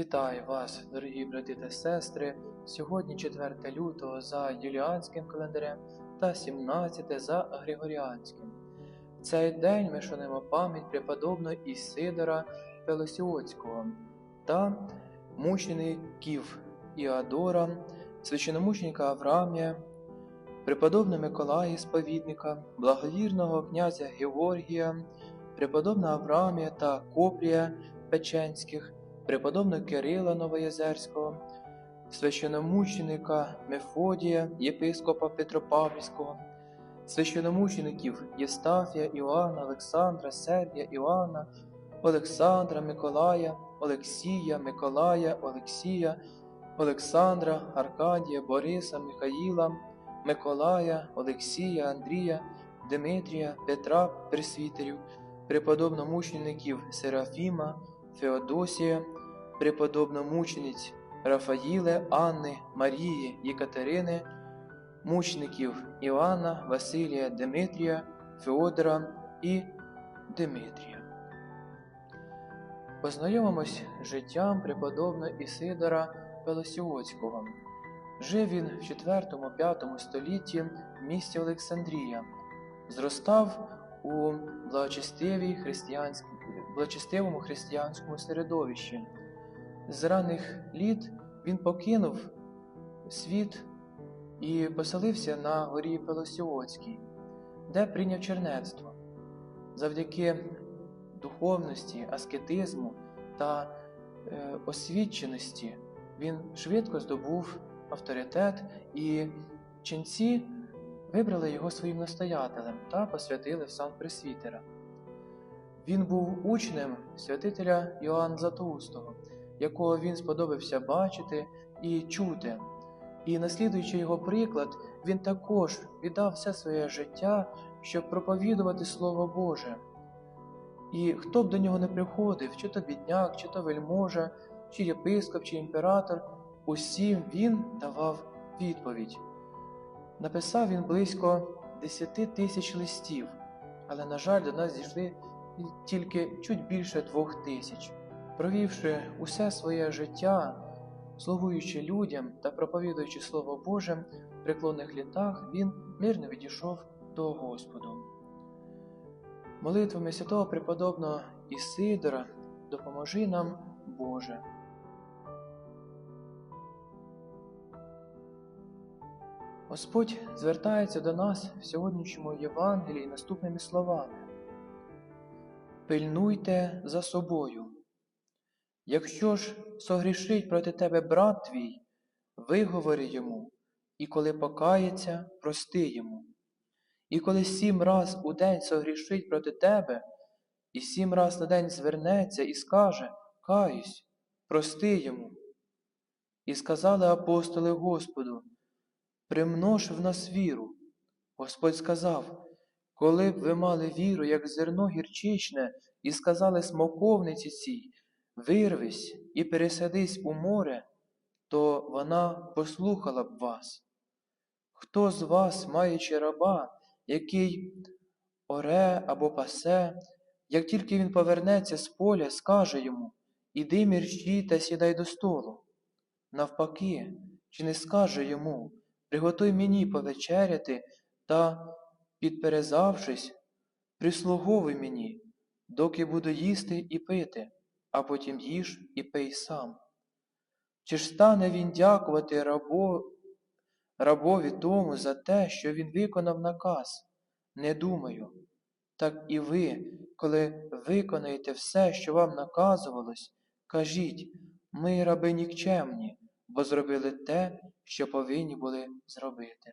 Вітаю вас, дорогі брати та сестри. Сьогодні 4 лютого за юліанським календарем та 17 за Григоріанським. В цей день ми шануємо пам'ять преподобного Ісидора Пелосіоцького та мучеників Іадора, священомученика Аврамія, преподобного Миколая Сповідника, благовірного князя Георгія, преподобного Аврамія та Копрія Печенських преподобного Кирила Новоєзерського, священомученика Мефодія, єпископа Петропавлівського, священомучеників Єстафія, Іоанна, Олександра, Сергія, Іоанна, Олександра, Миколая, Олексія, Миколая, Олексія, Олександра, Аркадія, Бориса, Михаїла, Миколая, Олексія, Андрія, Димитрія, Петра, Пресвітерів, преподобномучеників Серафіма, Феодосія, преподобномучениць Рафаїле, Анни, Марії, Єкатерини, мучеників Іоанна, Василія, Димитрія, Феодора і Димитрія. Познайомимось з життям преподобного Ісидора Пелосіоцького. Жив він в 4-5 столітті в місті Олександрія, зростав у благочестивій християнській благочестивому християнському середовищі. З ранних літ він покинув світ і поселився на горі Пелосіоцькій, де прийняв чернецтво. Завдяки духовності, аскетизму та е, освіченості він швидко здобув авторитет, і ченці вибрали його своїм настоятелем та посвятили в сан пресвітера. Він був учнем святителя Йоанна Златоустого, якого він сподобався бачити і чути. І, наслідуючи його приклад, він також віддав все своє життя, щоб проповідувати Слово Боже. І хто б до нього не приходив, чи то бідняк, чи то вельможа, чи єпископ, чи імператор, усім він давав відповідь. Написав він близько 10 тисяч листів, але, на жаль, до нас дійшли тільки чуть більше двох тисяч. Провівши усе своє життя, слугуючи людям та проповідуючи Слово Боже в преклонних літах, він мирно відійшов до Господу. Молитвами святого преподобного Ісидора допоможи нам, Боже. Господь звертається до нас в сьогоднішньому Євангелії наступними словами. Пильнуйте за собою. Якщо ж согрішить проти тебе брат твій, виговори йому, і коли покається, прости йому. І коли сім раз у день согрішить проти тебе, і сім раз на день звернеться і скаже Каюсь, прости йому. І сказали апостоли Господу, примнож в нас віру. Господь сказав, коли б ви мали віру, як зерно гірчичне, і сказали смоковниці цій, вирвись і пересадись у море, то вона послухала б вас. Хто з вас, маючи раба, який оре або пасе, як тільки він повернеться з поля, скаже йому Іди мірщій та сідай до столу. Навпаки, чи не скаже йому Приготуй мені повечеряти та, підперезавшись, прислуговуй мені, доки буду їсти і пити, а потім їж і пий сам. Чи ж стане він дякувати рабо, рабові тому за те, що він виконав наказ? Не думаю. Так і ви, коли виконаєте все, що вам наказувалось, кажіть ми, раби нікчемні, бо зробили те, що повинні були зробити.